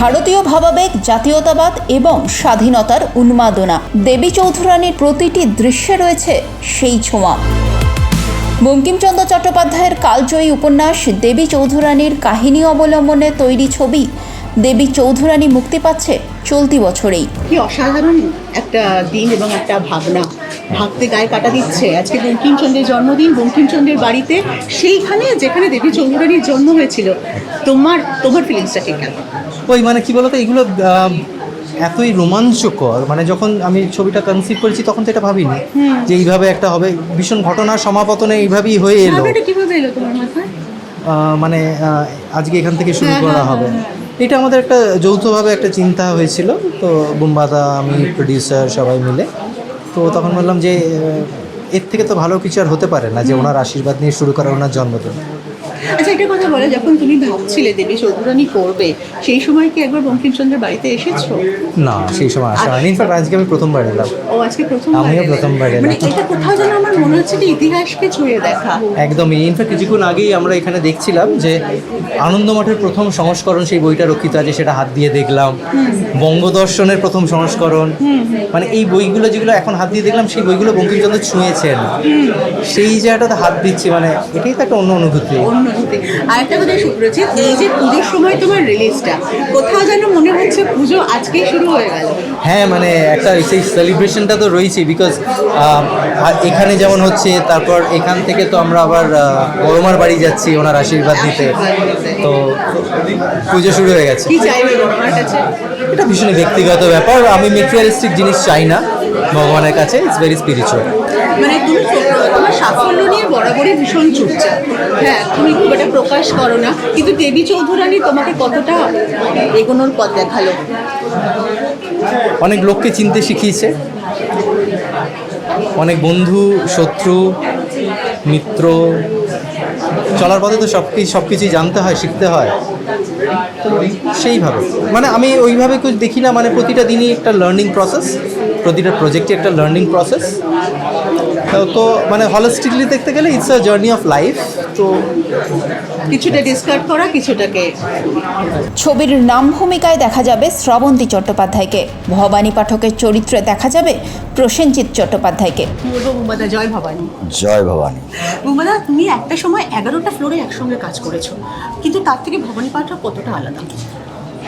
ভারতীয় ভাবাবেগ, জাতীয়তাবাদ এবং স্বাধীনতার উন্মাদনা। দেবী চৌধুরানীর প্রতিটি দৃশ্যে রয়েছে সেই ছোঁয়া। বঙ্কিমচন্দ্র চট্টোপাধ্যায়ের কালজয়ী উপন্যাস দেবী চৌধুরানীর কাহিনী অবলম্বনে তৈরি ছবি দেবী চৌধুরানী মুক্তি পাচ্ছে চলতি বছরেই। কি অসাধারণ একটা দিন এবং একটা ভাবনা। ভাবতে গায়ে কাটা দিচ্ছে। আজকে বঙ্কিমচন্দ্রের জন্মদিন, বঙ্কিমচন্দ্রের বাড়িতে সেইখানে যেখানে দেবী চৌধুরানীর জন্ম হয়েছিল। তোমার তোমার ফিলিংসটা ঠিক ওই মানে কি বলতো এগুলো এতই রোমাঞ্চকর। মানে যখন আমি ছবিটা কনসিভ করেছি তখন তো এটা ভাবিনি যে এইভাবে একটা হবে। ভীষণ ঘটনার সমাপতনে এইভাবেই হয়ে এলো। মানে আজকে এখান থেকে শুরু হ্যাঁ, করা হ্যাঁ, হবে। এটা আমাদের একটা যৌথভাবে একটা চিন্তা হয়েছিল। তো বুম্বাদা আমি প্রডিউসার সবাই মিলে। তো তখন বললাম যে এর থেকে তো ভালো কিছু আর হতে পারে না যে ওনার আশীর্বাদ নিয়ে শুরু করা ওনার জন্মদিন। আচ্ছা একটা কথা বলো যখন তুমি ভাবছিলে দেবী চৌধুরানী করবে সেই সময় কি একবার বঙ্কিমচন্দ্রের বাড়িতে এসেছ? না সেই সময় আসা হয়নি। ইনফ্যাক্ট আজকে আমি প্রথমবার এলাম। ও আজকে প্রথম আমিও প্রথমবার এলাম। মানে এটা কোথাও যেন আমার মনে হচ্ছে যে ইতিহাসকে ছুঁয়ে দেখা। একদমই। ইনফ্যাক্ট কিছুক্ষণ আগেই আমরা এখানে দেখছিলাম যে আনন্দ আনন্দমঠের প্রথম সংস্করণ সেই বইটা রক্ষিত আছে সেটা হাত দিয়ে দেখলাম। বঙ্গদর্শনের প্রথম সংস্করণ। মানে এই বইগুলো যেগুলো এখন হাত দিয়ে দেখলাম সেই বইগুলো বঙ্কিমচন্দ্র ছুঁয়েছেন। সেই জায়গাটাতে হাত দিচ্ছি মানে এটাই তো একটা অন্য অনুভূতি। অন্যদিকে আরেকটা কথা এই যে পুজোর সময় তোমার রিলিজটা কোথাও যেন মনে হচ্ছে পুজো আজকেই শুরু হয়ে গেল। হ্যাঁ মানে একটা সেই সেলিব্রেশনটা তো রয়েছে বিকজ এখানে যেমন হচ্ছে তারপর এখান থেকে তো আমরা আবার বড়মার বাড়ি যাচ্ছি ওনার আশীর্বাদ নিতে। তো পুজো শুরু হয়ে গেছে। এটা ভীষণ ব্যক্তিগত ব্যাপার আমি মেটেরিয়ালিস্টিক জিনিস চাই না ভগবানের কাছে ইটস ভেরি স্পিরিচুয়াল মানে তুমি সাফল্য নিয়ে বরাবরই ভীষণ চুপচাপ। হ্যাঁ তুমি খুব একটা প্রকাশ করো না কিন্তু দেবী চৌধুরানী তোমাকে কতটা এগোনোর পথ দেখাল? অনেক লোককে চিনতে শিখিয়েছে। অনেক বন্ধু, শত্রু, মিত্র, চলার পথে তো সব কিছু সব কিছুই জানতে হয়, শিখতে হয়। সেইভাবে। মানে আমি ওইভাবে কিছু দেখি না মানে প্রতিটা দিনই একটা লার্নিং প্রসেস প্রতিটা প্রজেক্টে একটা লার্নিং প্রসেস তো মানে হলিস্টিকলি দেখতে গেলে it's a journey of life তো কিছুটা ডিসকার্ড করা কিছুটাকে ছবির নাম ভূমিকায় দেখা যাবে শ্রাবন্তী চট্টোপাধ্যায়কে। ভবানী পাঠকের চরিত্রে দেখা যাবে প্রসেনজিৎ চট্টোপাধ্যায়কে। বুমাদা জয় ভবানী। জয় ভবানী। বুমাদা তুমি একটা সময় এগারোটা ফ্লোরে একসঙ্গে কাজ করেছ কিন্তু তার থেকে ভবানী পাঠক কতটা আলাদা?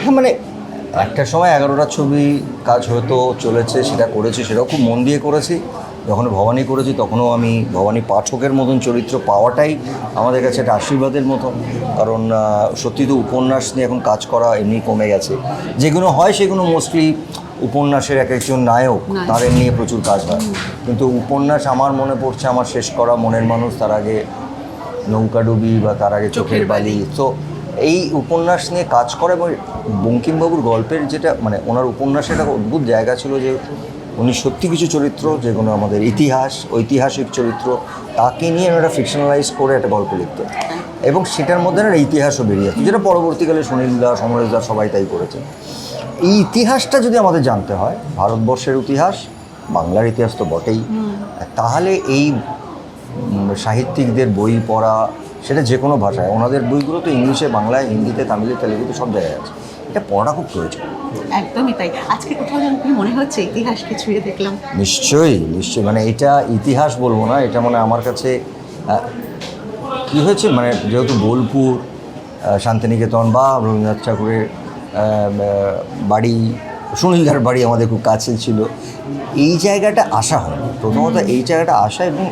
হ্যাঁ মানে একটা সময় এগারোটা ছবি কাজ হয়তো চলেছে সেটা করেছি সেটাও খুব মন দিয়ে করেছি। যখন ভবানী করেছি তখনও আমি ভবানী পাঠকের মতন চরিত্র পাওয়াটাই আমাদের কাছে একটা আশীর্বাদের মতো কারণ সত্যি তো উপন্যাস নিয়ে এখন কাজ করা এমনি কমে গেছে। যেগুলো হয় সেগুলো মোস্টলি উপন্যাসের এক একজন নায়ক নায়ক। তাদের নিয়ে প্রচুর কাজ হয়। কিন্তু উপন্যাস আমার মনে পড়ছে আমার শেষ করা মনের মানুষ তার আগে নৌকাডুবি বা তার আগে চোখের বালি। তো এই উপন্যাস নিয়ে কাজ করে এবং বঙ্কিমবাবুর গল্পের যেটা মানে ওনার উপন্যাসের একটা অদ্ভুত জায়গা ছিল যে উনি সত্যি কিছু চরিত্র যেগুলো আমাদের ইতিহাস ঐতিহাসিক চরিত্র তাকে নিয়ে ওনারা ফিকশনালাইজ করে একটা গল্প লিখতেন এবং সেটার মধ্যে একটা ইতিহাসও বেরিয়ে আসতো যেটা পরবর্তীকালে সুনীল দা সমরেশ দা সবাই তাই করেছে এই ইতিহাসটা যদি আমাদের জানতে হয় ভারতবর্ষের ইতিহাস বাংলার ইতিহাস তো বটেই। তাহলে এই সাহিত্যিকদের বই পড়া সেটা যে কোনো ভাষায়। ওনাদের বইগুলো তো ইংলিশে বাংলায় হিন্দিতে তামিলে তেলেগুতে সব জায়গায় আছে। এটা পড়া খুব প্রয়োজন। একদমই তাই। আজকে কোথাও যেন কি মনে হচ্ছে ইতিহাসকে ছুঁয়ে দেখলাম। নিশ্চয়ই নিশ্চয়ই। মানে এটা ইতিহাস বলব না এটা মানে আমার কাছে কি হয়েছে? মানে যেহেতু বোলপুর শান্তিনিকেতন বা রবীন্দ্রনাথ ঠাকুরের বাড়ি সুনীলদার বাড়ি আমাদের খুব কাছে ছিল। এই জায়গাটা আসা হয় প্রথমত এই জায়গাটা আসা এবং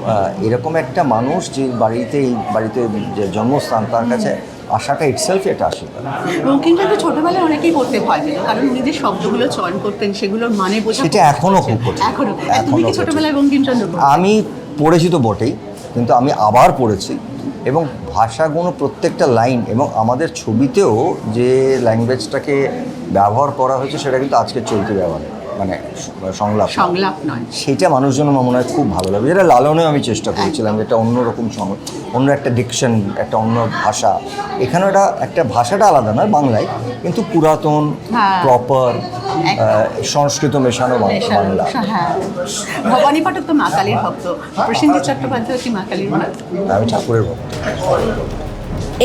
এরকম একটা মানুষ যে বাড়িতে এই বাড়িতে যে জন্মস্থান তার কাছে আসাটা ইটসেলফ একটা আশীর্বাদ বঙ্কিমচন্দ্র ছোটবেলায় অনেকেই করতে ভয় পেত কারণ উনি যে শব্দগুলো চয়ন করতেন সেগুলোর মানে বোঝা সেটা এখনও খুব কঠিন। এখনও। এখনও তুমি কি ছোটবেলায় বঙ্কিমচন্দ্র আমি পড়েছি তো বটেই কিন্তু আমি আবার পড়েছি। এবং ভাষাগুলো প্রত্যেকটা লাইন এবং আমাদের ছবিতেও যে ল্যাঙ্গুয়েজটাকে ব্যবহার করা হয়েছে সেটা কিন্তু আজকের চলতি ব্যবহার মানে সংলাপ সংলাপ নয়। সেটা মানুষজন আমার মনে হয় খুব ভালো লাগবে। যেটা লালনেও আমি চেষ্টা করেছিলাম যেটা অন্যরকম সং অন্য একটা ডিকশন একটা অন্য ভাষা। এখানে একটা একটা ভাষাটা আলাদা নয় বাংলায়। কিন্তু পুরাতন হ্যাঁ। প্রপার একদম। সংস্কৃত মেশানো বাংলা। হ্যাঁ। ভবানী পাঠক তো মা কালীর ভক্ত। প্রসেনজিৎ চট্টোপাধ্যায় কি মা কালীর আমি ঠাকুরের ভক্ত।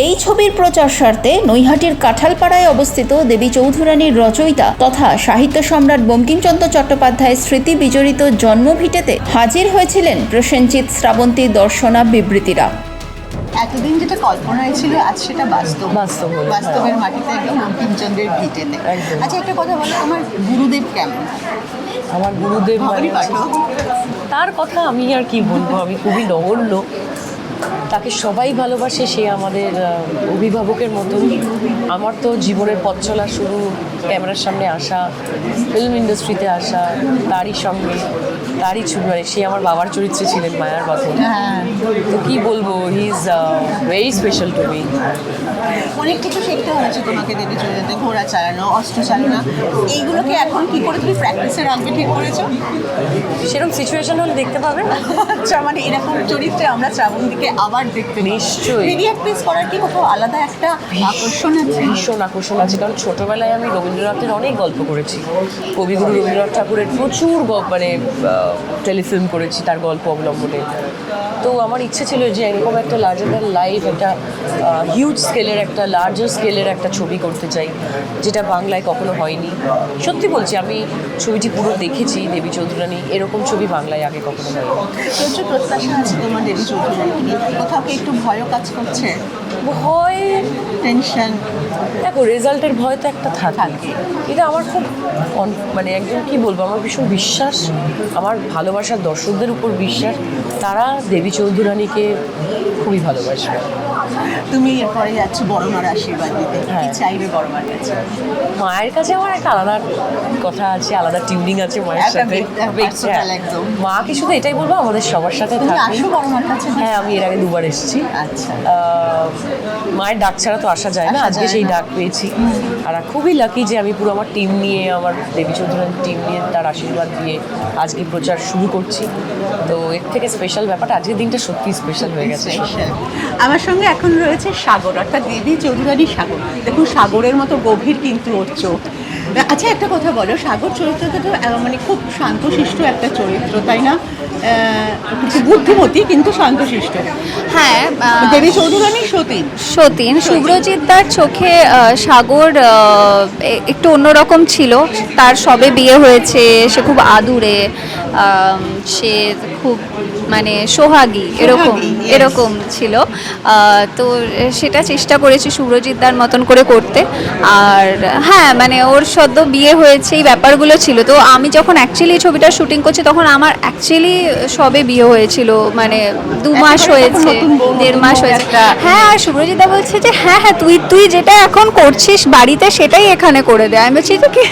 এই ছবির প্রচার স্বার্থে নৈহাটির কাঁঠালপাড়ায় অবস্থিত দেবী চৌধুরানীর রচয়িতা তথা সাহিত্য সম্রাট বঙ্কিমচন্দ্র চট্টোপাধ্যায়ের স্মৃতি বিজড়িত জন্মভিটেতে হাজির হয়েছিলেন প্রসেনজিৎ শ্রাবন্তী দর্শনা বিবৃতিরা এতদিন যেটা কল্পনায় ছিল আজ সেটা বাস্তব। বাস্তব বাস্তবের মাটিতে একদম বঙ্কিমচন্দ্রের ভিটেতে। আচ্ছা একটা কথা বলো আমার গুরুদেব কেমন? আমার গুরুদেব তার কথা আমি আর কি বলব? আমি খুবই নগণ্য। তাকে সবাই ভালোবাসে সে আমাদের অভিভাবকের মতন আমার তো জীবনের পথ চলা শুরু ক্যামেরার সামনে আসা ফিল্ম ইন্ডাস্ট্রিতে আসা তারই সঙ্গে তারই ছবি মানে সে আমার বাবার চরিত্রে ছিলেন মায়ার মতন হ্যাঁ। তো কী বলব he is very special to me অনেক কিছু শিখতে হয়েছে তোমাকে দেবী চরিত্রে ঘোড়া চালানো অস্ত্র চালানো। এইগুলোকে এখন কি করে তুমি প্র্যাকটিসে রাখবে ঠিক করেছ? সেরকম সিচুয়েশন হলে দেখতে পাবেন আচ্ছা মানে এরকম চরিত্রে আমরা শ্রাবন্তীকে আবার দেখতে নিশ্চয়ই। মিডিয়া প্রেস করার কি কোথাও আলাদা একটা আকর্ষণ আছে? ভীষণ আকর্ষণ আছে কারণ ছোটবেলায় আমি রবীন্দ্রনাথের অনেক গল্প করেছি। কবিগুরু রবীন্দ্রনাথ ঠাকুরের প্রচুর মানে টেলিফিল্ম করেছি তার গল্প অবলম্বনে। তো আমার ইচ্ছে ছিল যে এরকম একটা লার্জার দ্যান লাইফ একটা হিউজ স্কেলের একটা লার্জার স্কেলের একটা ছবি করতে চাই যেটা বাংলায় কখনো হয়নি। সত্যি বলছি আমি ছবিটি পুরো দেখেছি দেবী চৌধুরানী এরকম ছবি বাংলায় আগে কখনো হয়নি। প্রচুর প্রত্যাশা আছে তোমার দেবী চৌধুরীকে নিয়ে। কোথাও কি একটু ভয়ও কাজ করছে? ভয়? টেনশন দেখো রেজাল্টের ভয় তো একটা থাকে। এটা আমার খুব মানে একদম কি বলব আমার ভীষণ বিশ্বাস আমার ভালোবাসার দর্শকদের উপর বিশ্বাস। তারা দেবী চৌধুরানীকে খুবই ভালোবাসবে। তুমি এরপরে যাচ্ছ বড় মার আশীর্বাদ দিতে কি হ্যাঁ। চাইবে বড় মার কাছে? মায়ের কাছে আমার একটা আলাদা কথা আছে আলাদা টিউনিং আছে মায়ের সাথে। বে- হ্যাঁ। মাকে শুধু এটাই বলব আমাদের সবার সাথে থাকবে। হ্যাঁ আমি এর আগে দুবার এসেছি। আচ্ছা। মায়ের ডাক ছাড়া তো আসা যায় না আজকে সেই ডাক পেয়েছি। আর খুবই লাকি যে আমি পুরো আমার টিম নিয়ে আমার দেবী চৌধুরানীর টিম নিয়ে তার আশীর্বাদ দিয়ে আজকে প্রচার শুরু করছি। তো এর থেকে স্পেশাল ব্যাপারটা আজকের দিনটা সত্যি স্পেশাল হয়ে গেছে। আমার সঙ্গে এখন রয়েছে সাগর অর্থাৎ দেবী চৌধুরানী সাগর। দেখুন সাগরের মতো গভীর কিন্তু ওর চোখ। আচ্ছা একটা কথা বলো সাগর চরিত্রটা তো মানে খুব শান্তশিষ্ট একটা চরিত্র তাই না? বুদ্ধিমতী কিন্তু শান্তশিষ্ট। হ্যাঁ দেবী চৌধুরানী সতীন। সতীন। শুভ্রজিৎ দার চোখে সাগর একটু অন্যরকম ছিল। তার সবে বিয়ে হয়েছে সে খুব আদুরে সে খুব মানে সোহাগী এরকম এরকম ছিল। তো সেটা চেষ্টা করেছি শুভ্রজিৎ দার মতন করে করতে। আর হ্যাঁ মানে ওর সদ্য বিয়ে হয়েছে এই ব্যাপারগুলো ছিল। তো আমি যখন অ্যাকচুয়ালি ছবিটা শুটিং করছি তখন আমার অ্যাকচুয়ালি সবে বিয়ে হয়েছিল মানে দু মাস হয়েছে। দেড় মাস হয়েছে একটা- হ্যাঁ আর সুব্রজিতা বলছে যে হ্যাঁ হ্যাঁ তুই তুই যেটা এখন করছিস বাড়িতে সেটাই এখানে করে দে। আমি বলছি তো কি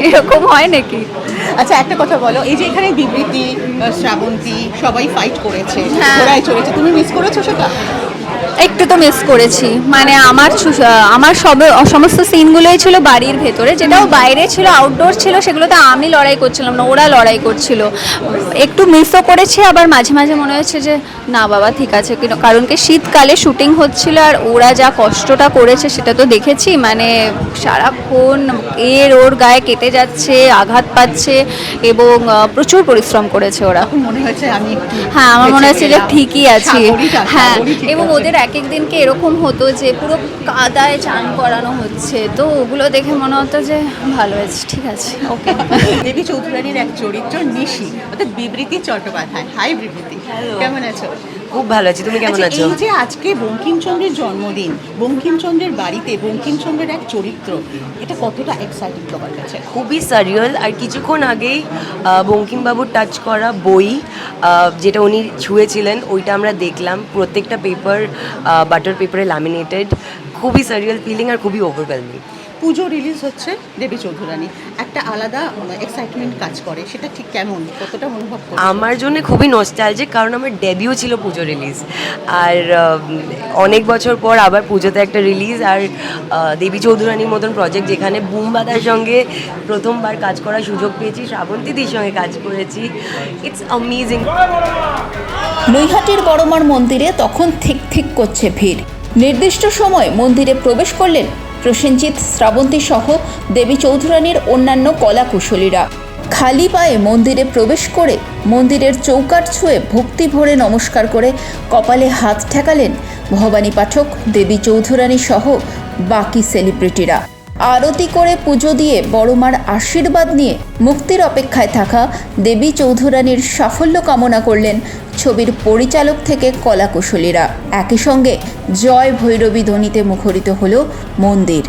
এরকম হয় নাকি? আচ্ছা একটা কথা বলো এই যে এখানে বিবৃতি শ্রাবন্তী সবাই ফাইট করেছে হ্যাঁ। ঘোড়ায় চড়েছে তুমি মিস করেছ সেটা? একটু তো মিস করেছি। মানে আমার আমার সব সমস্ত সিনগুলোই ছিল বাড়ির ভেতরে। যেটাও বাইরে ছিল আউটডোর ছিল সেগুলোতে আমি লড়াই করছিলাম না ওরা লড়াই করছিল। একটু মিসও করেছি আবার মাঝে মাঝে মনে হচ্ছে যে না বাবা ঠিক আছে। কিন্তু কারণ কি শীতকালে শুটিং হচ্ছিল আর ওরা যা কষ্টটা করেছে সেটা তো দেখেছি। মানে সারাক্ষণ এর ওর গায়ে কেটে যাচ্ছে আঘাত পাচ্ছে এবং প্রচুর পরিশ্রম করেছে ওরা। মনে হয়েছে আমি হ্যাঁ আমার মনে হচ্ছে যে ঠিকই আছি। হ্যাঁ এবং। ওদের এক এক দিনকে এরকম হতো যে পুরো কাদায় চান করানো হচ্ছে? তো ওগুলো দেখে মনে হতো যে ভালো হয়েছে ঠিক আছে। ওকে দেবী চৌধুরানীর এক চরিত্র নিশি অর্থাৎ বিবৃতি চট্টোপাধ্যায়। হাই বিবৃতি। কেমন আছো? খুব ভালো আছি। তুমি কেমন আচ্ছা, আছো? এই যে আজকে বঙ্কিমচন্দ্রের জন্মদিন বঙ্কিমচন্দ্রের বাড়িতে বঙ্কিমচন্দ্রের এক চরিত্র এটা কতটা এক্সাইটিং তোমার কাছে? খুবই সারিয়াল আর কিছুক্ষণ আগেই বঙ্কিমবাবুর টাচ করা বই যেটা উনি ছুঁয়েছিলেন ওইটা আমরা দেখলাম। প্রত্যেকটা পেপার বাটার পেপারে ল্যামিনেটেড খুবই সারিয়াল ফিলিং আর খুবই ওভারওয়েলমিং পুজো রিলিজ হচ্ছে দেবী চৌধুরানী। একটা আলাদা এক্সাইটমেন্ট কাজ করে। সেটা ঠিক কেমন? কতটা অনুভব করো আমার জন্য খুবই নস্টালজিক কারণ আমার ডেবিউ ছিল পুজো রিলিজ আর অনেক বছর পর আবার পুজোতে একটা রিলিজ আর দেবী চৌধুরানীর মতন প্রজেক্ট যেখানে বুমবাদার সঙ্গে প্রথমবার কাজ করার সুযোগ পেয়েছি শ্রাবন্তীদির সঙ্গে কাজ করেছি। ইটস অ্যামেজিং নৈহাটির বড়মার মন্দিরে তখন ঠিক ঠিক করছে ভিড়। নির্দিষ্ট সময় মন্দিরে প্রবেশ করলেন প্রসেনজিৎ, শ্রাবন্তী সহ দেবী চৌধুরানীর অন্যান্য কলাকুশলীরা। খালি পায়ে মন্দিরে প্রবেশ করে মন্দিরের চৌকাট ছুঁয়ে ভক্তি ভরে নমস্কার করে কপালে হাত ঠেকালেন ভবানী পাঠক, দেবী চৌধুরানী সহ বাকি সেলিব্রিটিরা আরতি করে পুজো দিয়ে বড়মার আশীর্বাদ নিয়ে মুক্তির অপেক্ষায় থাকা দেবী চৌধুরানীর সাফল্য কামনা করলেন ছবির পরিচালক থেকে কলাকুশলীরা। একই সঙ্গে জয় ভৈরবী ধ্বনিতে মুখরিত হল মন্দির।